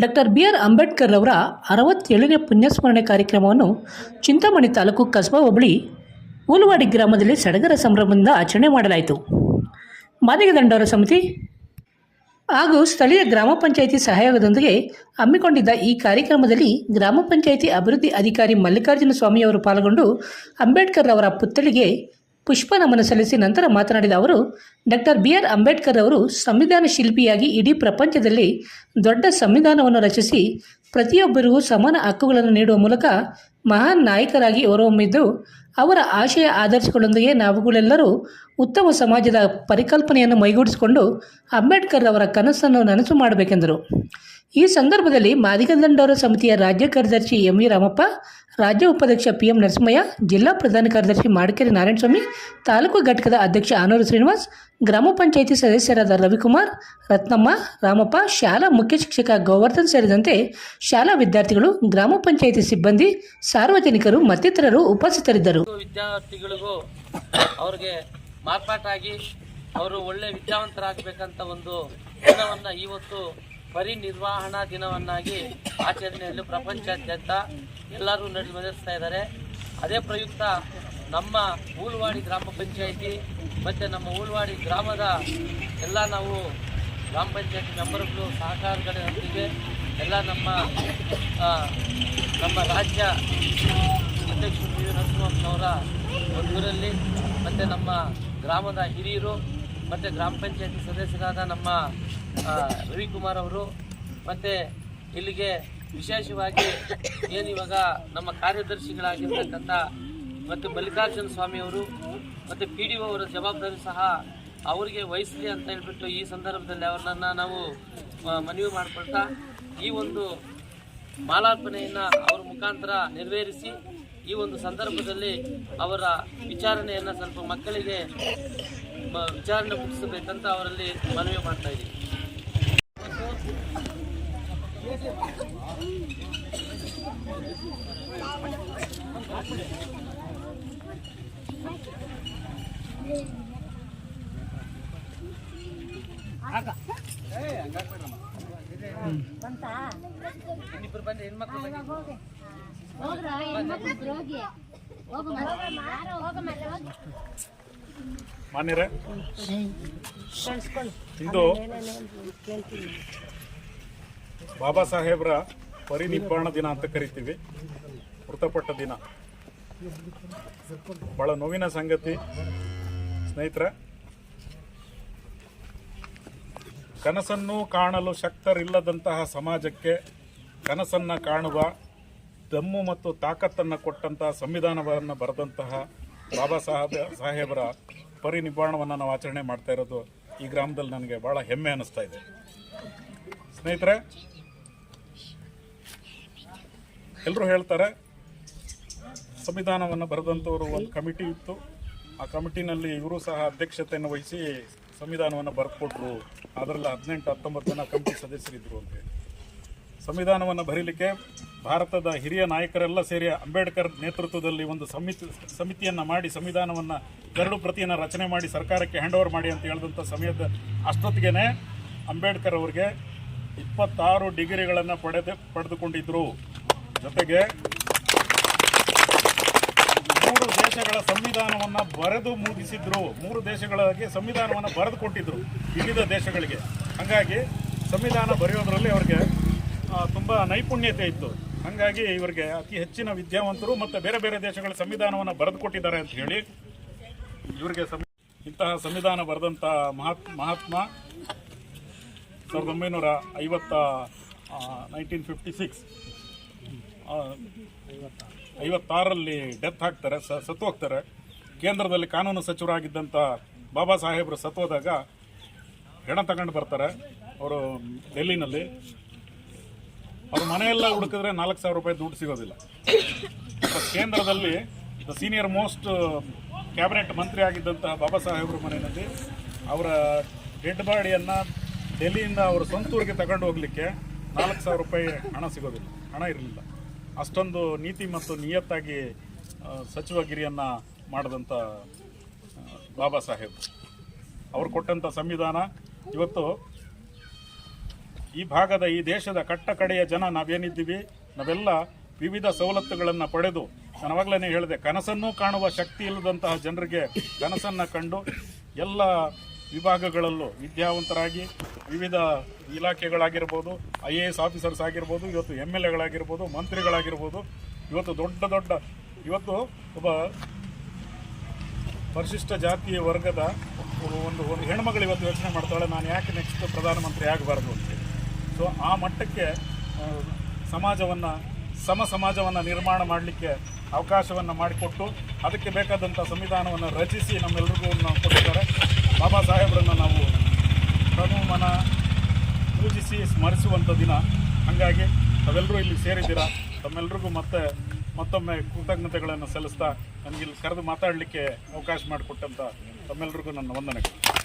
Doctor B R Ambedkar ಅವರ ಅರವತ್ತೇಳನೇ ಪುಣ್ಯಸ್ಮರಣೆ ಕಾರ್ಯಕ್ರಮವನ್ನು ಚಿಂತಾಮಣಿ ತಾಲೂಕು ಕಸಬಾ ಹೋಬಳಿ ಉಲುವಾಡಿ ಗ್ರಾಮದಲ್ಲಿ ಸಡಗರ ಸಂಭ್ರಮದಿಂದ ಆಚರಣೆ ಮಾಡಲಾಯಿತು. ಮಾದಿಗ ದಂಡವರ ಸಮಿತಿ ಹಾಗೂ ಸ್ಥಳೀಯ ಗ್ರಾಮ ಪಂಚಾಯಿತಿ ಸಹಯೋಗದೊಂದಿಗೆ ಹಮ್ಮಿಕೊಂಡಿದ್ದ ಈ ಕಾರ್ಯಕ್ರಮದಲ್ಲಿ ಗ್ರಾಮ ಪಂಚಾಯಿತಿ ಅಭಿವೃದ್ಧಿ ಅಧಿಕಾರಿ ಮಲ್ಲಿಕಾರ್ಜುನ ಸ್ವಾಮಿಯವರು ಪಾಲ್ಗೊಂಡು ಅಂಬೇಡ್ಕರ್ ಅವರ ಪುತ್ಥಳಿಗೆ ಪುಷ್ಪ ನಮನ ಸಲ್ಲಿಸಿ ನಂತರ ಮಾತನಾಡಿದ ಅವರು, ಡಾಕ್ಟರ್ ಬಿ ಆರ್ ಅಂಬೇಡ್ಕರ್ ಅವರು ಸಂವಿಧಾನ ಶಿಲ್ಪಿಯಾಗಿ ಇಡೀ ಪ್ರಪಂಚದಲ್ಲಿ ದೊಡ್ಡ ಸಂವಿಧಾನವನ್ನು ರಚಿಸಿ ಪ್ರತಿಯೊಬ್ಬರಿಗೂ ಸಮಾನ ಹಕ್ಕುಗಳನ್ನು ನೀಡುವ ಮೂಲಕ ಮಹಾನ್ ನಾಯಕರಾಗಿ ಹೊರಹೊಮ್ಮಿದ್ದು, ಅವರ ಆಶಯ ಆದರ್ಶಗಳೊಂದಿಗೆ ನಾವುಗಳೆಲ್ಲರೂ ಉತ್ತಮ ಸಮಾಜದ ಪರಿಕಲ್ಪನೆಯನ್ನು ಮೈಗೂಡಿಸಿಕೊಂಡು ಅಂಬೇಡ್ಕರ್ ಅವರ ಕನಸನ್ನು ನನಸು ಮಾಡಬೇಕೆಂದರು. ಈ ಸಂದರ್ಭದಲ್ಲಿ ಮಾದಿಗ ದಂಡೋರ ಸಮಿತಿಯ ರಾಜ್ಯ ಕಾರ್ಯದರ್ಶಿ ಎಂ ವಿ ರಾಮಪ್ಪ ರಾಜ್ಯ ಉಪಾಧ್ಯಕ್ಷ ಪಿ ಎಂ ನರಸಿಂಹಯ್ಯ, ಜಿಲ್ಲಾ ಪ್ರಧಾನ ಕಾರ್ಯದರ್ಶಿ ಮಾಡಕೇರಿ ನಾರಾಯಣಸ್ವಾಮಿ, ತಾಲೂಕು ಘಟಕದ ಅಧ್ಯಕ್ಷ ಆನೂರು ಶ್ರೀನಿವಾಸ್, ಗ್ರಾಮ ಪಂಚಾಯಿತಿ ಸದಸ್ಯರಾದ ರವಿಕುಮಾರ್, ರತ್ನಮ್ಮ, ರಾಮಪ್ಪ, ಶಾಲಾ ಮುಖ್ಯ ಶಿಕ್ಷಕ ಗೋವರ್ಧನ್ ಸೇರಿದಂತೆ ಶಾಲಾ ವಿದ್ಯಾರ್ಥಿಗಳು, ಗ್ರಾಮ ಪಂಚಾಯಿತಿ ಸಿಬ್ಬಂದಿ, ಸಾರ್ವಜನಿಕರು, ಮತ್ತಿತರರು ಉಪಸ್ಥಿತರಿದ್ದರು. ವಿದ್ಯಾರ್ಥಿಗಳಿಗೂ ಅವ್ರಿಗೆ ಮಾರ್ಪಾಟಾಗಿ ಅವರು ಒಳ್ಳೆ ವಿದ್ಯಾವಂತರಾಗಬೇಕಂತ ಒಂದು ಇವತ್ತು ಪರಿನಿರ್ವಹಣಾ ದಿನವನ್ನಾಗಿ ಆಚರಣೆಯಲ್ಲಿ ಪ್ರಪಂಚಾದ್ಯಂತ ಎಲ್ಲರೂ ನಡೆ ನಡೆಸ್ತಾ ಇದ್ದಾರೆ. ಅದೇ ಪ್ರಯುಕ್ತ ನಮ್ಮ ಊಳ್ವಾಡಿ ಗ್ರಾಮ ಪಂಚಾಯಿತಿ ಮತ್ತು ನಮ್ಮ ಊಳ್ವಾಡಿ ಗ್ರಾಮದ ಎಲ್ಲ ನಾವು ಗ್ರಾಮ ಪಂಚಾಯತಿ ಮೆಂಬರ್ಗಳು ಸಹಕಾರಗಳೊಂದಿಗೆ ಎಲ್ಲ ನಮ್ಮ ನಮ್ಮ ರಾಜ್ಯ ಅಧ್ಯಕ್ಷ ಪಿ ವಿ ನರಸಿಂಹಪ್ಪನವರ ಒಂದೂರಲ್ಲಿ ಮತ್ತು ನಮ್ಮ ಗ್ರಾಮದ ಹಿರಿಯರು ಮತ್ತು ಗ್ರಾಮ ಪಂಚಾಯತಿ ಸದಸ್ಯರಾದ ನಮ್ಮ ರವಿಕುಮಾರ್ ಅವರು, ಮತ್ತು ಇಲ್ಲಿಗೆ ವಿಶೇಷವಾಗಿ ಏನಿವಾಗ ನಮ್ಮ ಕಾರ್ಯದರ್ಶಿಗಳಾಗಿರ್ತಕ್ಕಂಥ ಮತ್ತು ಮಲ್ಲಿಕಾರ್ಜುನ ಸ್ವಾಮಿಯವರು ಮತ್ತು ಪಿ ಡಿ ಅವರ ಜವಾಬ್ದಾರಿ ಸಹ ಅವರಿಗೆ ವಹಿಸಲಿ ಅಂತ ಹೇಳ್ಬಿಟ್ಟು ಈ ಸಂದರ್ಭದಲ್ಲಿ ಅವ್ರನ್ನ ನಾವು ಮನವಿ ಮಾಡಿಕೊಳ್ತಾ ಈ ಒಂದು ಮಾಲಾರ್ಪಣೆಯನ್ನು ಅವ್ರ ಮುಖಾಂತರ ನೆರವೇರಿಸಿ ಈ ಒಂದು ಸಂದರ್ಭದಲ್ಲಿ ಅವರ ವಿಚಾರಣೆಯನ್ನು ಸ್ವಲ್ಪ ಮಕ್ಕಳಿಗೆ ವಿಚಾರಣೆ ಮುಗಿಸಬೇಕಂತ ಅವರಲ್ಲಿ ಮನವಿ ಮಾಡ್ತಾ ಇದ್ದೀವಿ ಇನ್ನಿಬ್ರು ಬಂದು ಹೆಣ್ಮಕ್ಳು ಬನ್ನಿ. ಹೋಗ್ರ ಹೋಗಿ. ಹೋಗು ಮರ ಹೋಗು ಮರ ಹೋಗಿ. ಮಾನ್ಯರೇ, ಇದು ಬಾಬಾ ಸಾಹೇಬ್ರ ಪರಿನಿಬ್ಬಾಣ ದಿನ ಅಂತ ಕರಿತೀವಿ. ಮೃತಪಟ್ಟ ದಿನ. ಬಹಳ ನೋವಿನ ಸಂಗತಿ. ಸ್ನೇಹಿತರ, ಕನಸನ್ನು ಕಾಣಲು ಶಕ್ತರಿಲ್ಲದಂತಹ ಸಮಾಜಕ್ಕೆ ಕನಸನ್ನ ಕಾಣುವ, ದಮ್ಮು ಮತ್ತು ತಾಕತ್ತನ್ನು ಕೊಟ್ಟಂತಹ ಸಂವಿಧಾನವನ್ನು ಬರೆದಂತಹ ಬಾಬಾ ಸಾಹೇಬ, ಸಾಹೇಬರ ಪರಿನಿರ್ವಾಣವನ್ನು ನಾವು ಆಚರಣೆ ಮಾಡ್ತಾ ಇರೋದು ಈ ಗ್ರಾಮದಲ್ಲಿ ನನಗೆ ಭಾಳ ಹೆಮ್ಮೆ ಅನ್ನಿಸ್ತಾ ಇದೆ. ಸ್ನೇಹಿತರೆ ಎಲ್ಲರೂ ಹೇಳ್ತಾರೆ, ಸಂವಿಧಾನವನ್ನು ಬರೆದಂಥವರು ಒಂದು ಕಮಿಟಿ ಇತ್ತು. ಆ ಕಮಿಟಿನಲ್ಲಿ ಇವರು ಸಹ ಅಧ್ಯಕ್ಷತೆಯನ್ನು ವಹಿಸಿ ಸಂವಿಧಾನವನ್ನು ಬರೆದುಕೊಟ್ರು ಅದರಲ್ಲಿ ಹದಿನೆಂಟು ಹತ್ತೊಂಬತ್ತು ಜನ ಕಮಿಟಿ ಸದಸ್ಯರಿದ್ದರು ಅಂತೇಳಿ ಸಂವಿಧಾನವನ್ನು ಬರೀಲಿಕ್ಕೆ ಭಾರತದ ಹಿರಿಯ ನಾಯಕರೆಲ್ಲ ಸೇರಿ ಅಂಬೇಡ್ಕರ್ ನೇತೃತ್ವದಲ್ಲಿ ಒಂದು ಸಮಿತಿ ಸಮಿತಿಯನ್ನು ಮಾಡಿ ಸಂವಿಧಾನವನ್ನು ಎರಡು ಪ್ರತಿಯನ್ನು ರಚನೆ ಮಾಡಿ ಸರ್ಕಾರಕ್ಕೆ ಹ್ಯಾಂಡ್ ಓವರ್ ಮಾಡಿ ಅಂತ ಹೇಳಿದಂಥ ಸಮಯದ ಅಷ್ಟೊತ್ತಿಗೆ ಅಂಬೇಡ್ಕರ್ ಅವರಿಗೆ ಇಪ್ಪತ್ತಾರು ಡಿಗ್ರಿಗಳನ್ನು ಪಡೆದು ಪಡೆದುಕೊಂಡಿದ್ದರು ಜೊತೆಗೆ ಮೂರು ದೇಶಗಳ ಸಂವಿಧಾನವನ್ನು ಬರೆದು ಮುಗಿಸಿದ್ರು. ಮೂರು ದೇಶಗಳಿಗೆ ಸಂವಿಧಾನವನ್ನು ಬರೆದು ಕೊಟ್ಟಿದ್ರು ವಿವಿಧ ದೇಶಗಳಿಗೆ. ಹಾಗಾಗಿ ಸಂವಿಧಾನ ಬರೆಯೋದ್ರಲ್ಲಿ ಅವ್ರಿಗೆ ತುಂಬ ನೈಪುಣ್ಯತೆ ಇತ್ತು. ಹಾಗಾಗಿ ಇವರಿಗೆ ಅತಿ ಹೆಚ್ಚಿನ ವಿದ್ಯಾವಂತರು ಮತ್ತು ಬೇರೆ ಬೇರೆ ದೇಶಗಳ ಸಂವಿಧಾನವನ್ನು ಬರೆದು ಕೊಟ್ಟಿದ್ದಾರೆ ಅಂತ ಹೇಳಿ ಇವರಿಗೆ ಇಂತಹ ಸಂವಿಧಾನ ಬರೆದಂಥ ಮಹಾತ್ ಮಹಾತ್ಮ ಸಾವಿರದ ಒಂಬೈನೂರ ಐವತ್ತ ನೈನ್ಟೀನ್ ಫಿಫ್ಟಿ ಸಿಕ್ಸ್ ಐವತ್ತಾರರಲ್ಲಿ ಡೆತ್ ಆಗ್ತಾರೆ ಸತ್ತು ಹೋಗ್ತಾರೆ. ಕೇಂದ್ರದಲ್ಲಿ ಕಾನೂನು ಸಚಿವರಾಗಿದ್ದಂಥ ಬಾಬಾ ಸಾಹೇಬರು ಸತ್ತೋದಾಗ ಹೆಣ ತಗೊಂಡು ಬರ್ತಾರೆ. ಅವರು ಡೆಲ್ಲಿನಲ್ಲಿ. ಅವ್ರ ಮನೆಯೆಲ್ಲ ಹುಡುಕಿದ್ರೆ ನಾಲ್ಕು ಸಾವಿರ ರೂಪಾಯಿ ದುಡ್ಡು ಸಿಗೋದಿಲ್ಲ. ಕೇಂದ್ರದಲ್ಲಿ ದ ಸೀನಿಯರ್ ಮೋಸ್ಟ್ ಕ್ಯಾಬಿನೆಟ್ ಮಂತ್ರಿ ಆಗಿದ್ದಂತಹ ಬಾಬಾ ಸಾಹೇಬ್ರ ಮನೆಯಲ್ಲಿ ಅವರ ಡೆಡ್ ಬಾಡಿಯನ್ನು ಡೆಲ್ಲಿಯಿಂದ ಅವರ ಸ್ವಂತ ಊರಿಗೆ ತಗೊಂಡು ಹೋಗಲಿಕ್ಕೆ ನಾಲ್ಕು ಸಾವಿರ ರೂಪಾಯಿ ಹಣ ಸಿಗೋದಿಲ್ಲ. ಹಣ ಇರಲಿಲ್ಲ. ಅಷ್ಟೊಂದು ನೀತಿ ಮತ್ತು ನಿಯತ್ತಾಗಿ ಸಚಿವ ಸಚಿವಗಿರಿಯನ್ನು ಮಾಡಿದಂಥ ಬಾಬಾ ಸಾಹೇಬ್. ಅವರು ಕೊಟ್ಟಂಥ ಸಂವಿಧಾನ ಇವತ್ತು ಈ ಭಾಗದ ಈ ದೇಶದ ಕಟ್ಟ ಕಡೆಯ ಜನ ನಾವೇನಿದ್ದೀವಿ? ನಾವೆಲ್ಲ ವಿವಿಧ ಸವಲತ್ತುಗಳನ್ನು ಪಡೆದು, ನಾನು ಅವಾಗಲೇ ಹೇಳಿದೆ, ಕನಸನ್ನು ಕಾಣುವ ಶಕ್ತಿ ಇಲ್ಲದಂತಹ ಜನರಿಗೆ ಕನಸನ್ನು ಕಂಡು ಎಲ್ಲ ವಿಭಾಗಗಳಲ್ಲೂ ವಿದ್ಯಾವಂತರಾಗಿ ವಿವಿಧ ಇಲಾಖೆಗಳಾಗಿರ್ಬೋದು, ಐ ಎ ಎಸ್ ಆಫೀಸರ್ಸ್ ಆಗಿರ್ಬೋದು, ಇವತ್ತು ಎಂ ಎಲ್ ಎಗಳಾಗಿರ್ಬೋದು, ಮಂತ್ರಿಗಳಾಗಿರ್ಬೋದು, ಇವತ್ತು ದೊಡ್ಡ ದೊಡ್ಡ, ಇವತ್ತು ಒಬ್ಬ ಪರಿಶಿಷ್ಟ ಜಾತಿಯ ವರ್ಗದ ಒಂದು ಹೆಣ್ಮಗಳು ಇವತ್ತು ಯೋಚನೆ ಮಾಡ್ತಾಳೆ, ನಾನು ಯಾಕೆ ನೆಕ್ಸ್ಟ್ ಪ್ರಧಾನಮಂತ್ರಿ ಆಗಬಾರ್ದು ಅಂತೇಳಿ ಸೊ ಆ ಮಟ್ಟಕ್ಕೆ ಸಮಾಜವನ್ನು, ಸಮ ಸಮಾಜವನ್ನು ನಿರ್ಮಾಣ ಮಾಡಲಿಕ್ಕೆ ಅವಕಾಶವನ್ನು ಮಾಡಿಕೊಟ್ಟು ಅದಕ್ಕೆ ಬೇಕಾದಂಥ ಸಂವಿಧಾನವನ್ನು ರಚಿಸಿ ನಮ್ಮೆಲ್ರಿಗೂ ನಾವು ಕೊಟ್ಟಿದ್ದಾರೆ. ಬಾಬಾ ಸಾಹೇಬರನ್ನು ನಾವು ಮನ ಪೂಜಿಸಿ ಸ್ಮರಿಸುವಂಥ ದಿನ ಹಾಗಾಗಿ ತಾವೆಲ್ಲರೂ ಇಲ್ಲಿ ಸೇರಿದ್ದೀರಾ? ತಮ್ಮೆಲ್ಲರಿಗೂ ಮತ್ತೆ ಮತ್ತೊಮ್ಮೆ ಕೃತಜ್ಞತೆಗಳನ್ನು ಸಲ್ಲಿಸ್ತಾ ನನಗಿಲ್ಲಿ ಕರೆದು ಮಾತಾಡಲಿಕ್ಕೆ ಅವಕಾಶ ಮಾಡಿಕೊಟ್ಟಂಥ ತಮ್ಮೆಲ್ರಿಗೂ ನನ್ನ ವಂದನೆಗಳು.